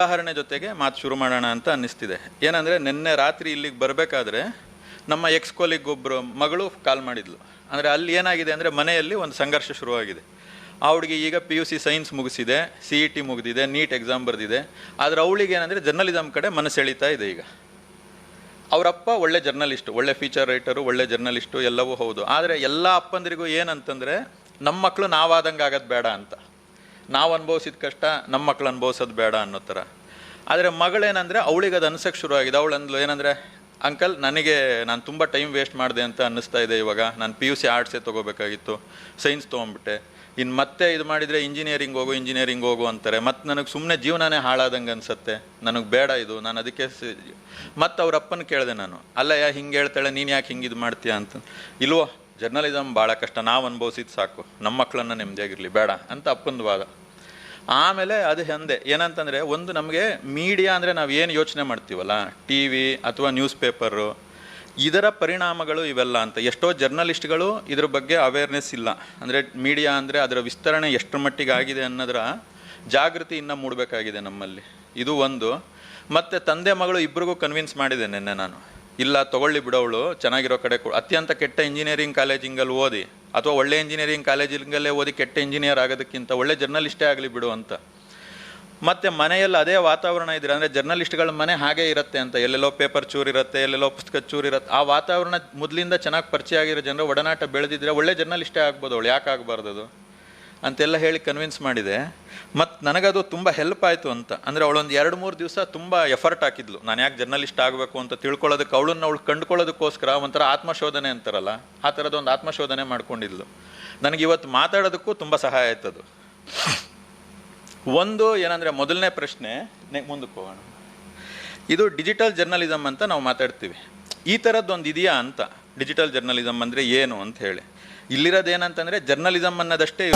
ಉದಾಹರಣೆ ಜೊತೆಗೆ ಮಾತು ಶುರು ಮಾಡೋಣ ಅಂತ ಅನ್ನಿಸ್ತಿದೆ. ಏನಂದರೆ ನಿನ್ನೆ ರಾತ್ರಿ ಇಲ್ಲಿಗೆ ಬರಬೇಕಾದ್ರೆ ನಮ್ಮ ಎಕ್ಸ್ ಒಬ್ಬರು ಮಗಳು ಕಾಲ್ ಮಾಡಿದ್ಲು. ಅಂದರೆ ಅಲ್ಲಿ ಏನಾಗಿದೆ ಅಂದರೆ ಮನೆಯಲ್ಲಿ ಒಂದು ಸಂಘರ್ಷ ಶುರುವಾಗಿದೆ. ಆ ಹುಡುಗಿ ಈಗ ಪಿ ಯು ಸಿ ಸೈನ್ಸ್ ಮುಗಿಸಿದೆ ಸಿ ಇ ಟಿ ಮುಗಿದಿದೆ ನೀಟ್ ಎಕ್ಸಾಮ್ ಬರೆದಿದೆ. ಆದರೆ ಅವಳಿಗೆ ಏನಂದರೆ ಜರ್ನಲಿಸಮ್ ಕಡೆ ಮನಸ್ಸು ಎಳಿತಾ ಇದೆ ಈಗ. ಅವರಪ್ಪ ಒಳ್ಳೆ ಜರ್ನಲಿಸ್ಟು ಒಳ್ಳೆ ಫೀಚರ್ ರೈಟರು ಒಳ್ಳೆ ಜರ್ನಲಿಸ್ಟು ಎಲ್ಲವೂ ಹೌದು. ಆದರೆ ಎಲ್ಲ ಅಪ್ಪಂದಿರಿಗೂ ಏನಂತಂದರೆ ನಮ್ಮ ಮಕ್ಕಳು ನಾವಾದಂಗೆ ಆಗೋದು ಬೇಡ ಅಂತ. ನಾವು ಅನುಭವಿಸಿದ ಕಷ್ಟ ನಮ್ಮ ಮಕ್ಕಳು ಅನುಭವಿಸೋದು ಬೇಡ ಅನ್ನೋ ಥರ. ಆದರೆ ಮಗಳೇನಂದರೆ ಅವಳಿಗೆ ಅದು ಅನ್ಸಕ್ಕೆ ಶುರುವಾಗಿದೆ. ಅವಳು ಅಂದ್ಲು, ಏನಂದರೆ, ಅಂಕಲ್, ನನಗೆ ನಾನು ತುಂಬ ಟೈಮ್ ವೇಸ್ಟ್ ಮಾಡಿದೆ ಅಂತ ಅನ್ನಿಸ್ತಾ ಇದೆ ಇವಾಗ. ನಾನು ಪಿ ಯು ಸಿ ಆರ್ಟ್ಸೇ ತೊಗೋಬೇಕಾಗಿತ್ತು, ಸೈನ್ಸ್ ತೊಗೊಂಬಿಟ್ಟೆ. ಇನ್ನು ಮತ್ತೆ ಇದು ಮಾಡಿದರೆ ಇಂಜಿನಿಯರಿಂಗ್ ಹೋಗು ಇಂಜಿನಿಯರಿಂಗ್ ಹೋಗು ಅಂತಾರೆ. ಮತ್ತು ನನಗೆ ಸುಮ್ಮನೆ ಜೀವನನೇ ಹಾಳಾದಂಗೆ ಅನಿಸುತ್ತೆ. ನನಗೆ ಬೇಡ ಇದು. ನಾನು ಅದಕ್ಕೆ ಮತ್ತು ಅವ್ರ ಅಪ್ಪನ ಕೇಳಿದೆ ನಾನು. ಅಲ್ಲ ಯಾ ಹಿಂಗೆ ಹೇಳ್ತಾಳೆ, ನೀನು ಯಾಕೆ ಹಿಂಗೆ ಇದು ಮಾಡ್ತೀಯ? ಅಂತ. ಇಲ್ವೋ ಜರ್ನಲಿಸಮ್ ಭಾಳ ಕಷ್ಟ. ನಾವು ಅನುಭವಿಸಿದ್ದು ಸಾಕು. ನಮ್ಮ ಮಕ್ಕಳನ್ನು ನೆಮ್ಮದಿಯಾಗಿರಲಿ ಬೇಡ. ಅಂತ ಅಪ್ಪಂದು ವಾದ. ಆಮೇಲೆ ಅದು ಹೆಂದೆ. ಏನಂತಂದರೆ ಒಂದು ನಮಗೆ ಮೀಡಿಯಾ ಅಂದರೆ ನಾವು ಏನು ಯೋಚನೆ ಮಾಡ್ತೀವಲ್ಲ? ಟಿ ವಿ ಅಥವಾ ನ್ಯೂಸ್ ಪೇಪರು ಇದರ ಪರಿಣಾಮಗಳು ಇವೆಲ್ಲ ಅಂತ. ಎಷ್ಟೋ ಜರ್ನಲಿಸ್ಟ್ಗಳು ಇದ್ರ ಬಗ್ಗೆ ಅವೇರ್ನೆಸ್ ಇಲ್ಲ. ಅಂದರೆ ಮೀಡಿಯಾ ಅಂದರೆ ಅದರ ವಿಸ್ತರಣೆ ಎಷ್ಟರ ಮಟ್ಟಿಗೆ ಆಗಿದೆ ಅನ್ನೋದರ ಜಾಗೃತಿ ಇನ್ನೂ ಮೂಡಬೇಕಾಗಿದೆ ನಮ್ಮಲ್ಲಿ. ಇದು ಒಂದು. ಮತ್ತು ತಂದೆ ಮಗಳು ಇಬ್ಬರಿಗೂ ಕನ್ವಿನ್ಸ್ ಮಾಡಿದೆ ನಿನ್ನೆ ನಾನು. ಇಲ್ಲ, ತಗೊಳ್ಳಿ ಬಿಡೋವಳು, ಚೆನ್ನಾಗಿರೋ ಕಡೆ ಅತ್ಯಂತ ಕೆಟ್ಟ ಇಂಜಿನಿಯರಿಂಗ್ ಕಾಲೇಜಿಂಗಲ್ಲಿ ಓದಿ, ಅಥವಾ ಒಳ್ಳೆ ಇಂಜಿನಿಯರಿಂಗ್ ಕಾಲೇಜಿಂಗಲ್ಲೇ ಓದಿ ಕೆಟ್ಟ ಇಂಜಿನಿಯರ್ ಆಗೋದಕ್ಕಿಂತ ಒಳ್ಳೆ ಜರ್ನಲಿಸ್ಟೇ ಆಗಲಿ ಬಿಡು ಅಂತ. ಮತ್ತು ಮನೆಯಲ್ಲಿ ಅದೇ ವಾತಾವರಣ ಇದ್ರೆ, ಅಂದರೆ ಜರ್ನಲಿಸ್ಟ್ಗಳ ಮನೆ ಹಾಗೆ ಇರುತ್ತೆ ಅಂತ. ಎಲ್ಲೆಲ್ಲೋ ಪೇಪರ್ ಚೂರಿರುತ್ತೆ, ಎಲ್ಲೆಲ್ಲೋ ಪುಸ್ತಕ ಚೂರಿರುತ್ತೆ. ಆ ವಾತಾವರಣ ಮೊದಲಿಂದ ಚೆನ್ನಾಗಿ ಪರಿಚಯ ಆಗಿರೋ ಜನರು ಒಡನಾಟ ಬೆಳೆದಿದ್ರೆ ಒಳ್ಳೆ ಜರ್ನಲಿಸ್ಟೇ ಆಗ್ಬೋದು ಅವಳು ಯಾಕೆ ಆಗಬಾರ್ದು ಅಂತೆಲ್ಲ ಹೇಳಿ ಕನ್ವಿನ್ಸ್ ಮಾಡಿದೆ. ಮತ್ತು ನನಗದು ತುಂಬ ಹೆಲ್ಪ್ ಆಯಿತು ಅಂತ. ಅಂದರೆ ಅವಳೊಂದು ಎರಡು ಮೂರು ದಿವಸ ತುಂಬ ಎಫರ್ಟ್ ಹಾಕಿದ್ಲು. ನಾನು ಯಾಕೆ ಜರ್ನಲಿಸ್ಟ್ ಆಗಬೇಕು ಅಂತ ತಿಳ್ಕೊಳ್ಳೋದಕ್ಕೆ ಅವಳನ್ನ ಅವಳು ಕಂಡುಕೊಳ್ಳೋದಕ್ಕೋಸ್ಕರ ಒಂಥರ ಆತ್ಮಶೋಧನೆ ಅಂತಾರಲ್ಲ, ಆ ಥರದೊಂದು ಆತ್ಮಶೋಧನೆ ಮಾಡ್ಕೊಂಡಿದ್ಲು. ನನಗೆ ಇವತ್ತು ಮಾತಾಡೋದಕ್ಕೂ ತುಂಬ ಸಹಾಯ ಆಯ್ತದು ಒಂದು ಏನಂದರೆ ಮೊದಲನೇ ಪ್ರಶ್ನೆ ಮುಂದಕ್ಕೆ ಹೋಗೋಣ. ಇದು ಡಿಜಿಟಲ್ ಜರ್ನಲಿಸಮ್ ಅಂತ ನಾವು ಮಾತಾಡ್ತೀವಿ. ಈ ಥರದ್ದೊಂದು ಇದೆಯಾ ಅಂತ. ಡಿಜಿಟಲ್ ಜರ್ನಲಿಸಮ್ ಅಂದರೆ ಏನು ಅಂತ ಹೇಳಿ ಇಲ್ಲಿರೋದು ಏನಂತಂದರೆ ಜರ್ನಲಿಸಮ್ ಅನ್ನೋದಷ್ಟೇ.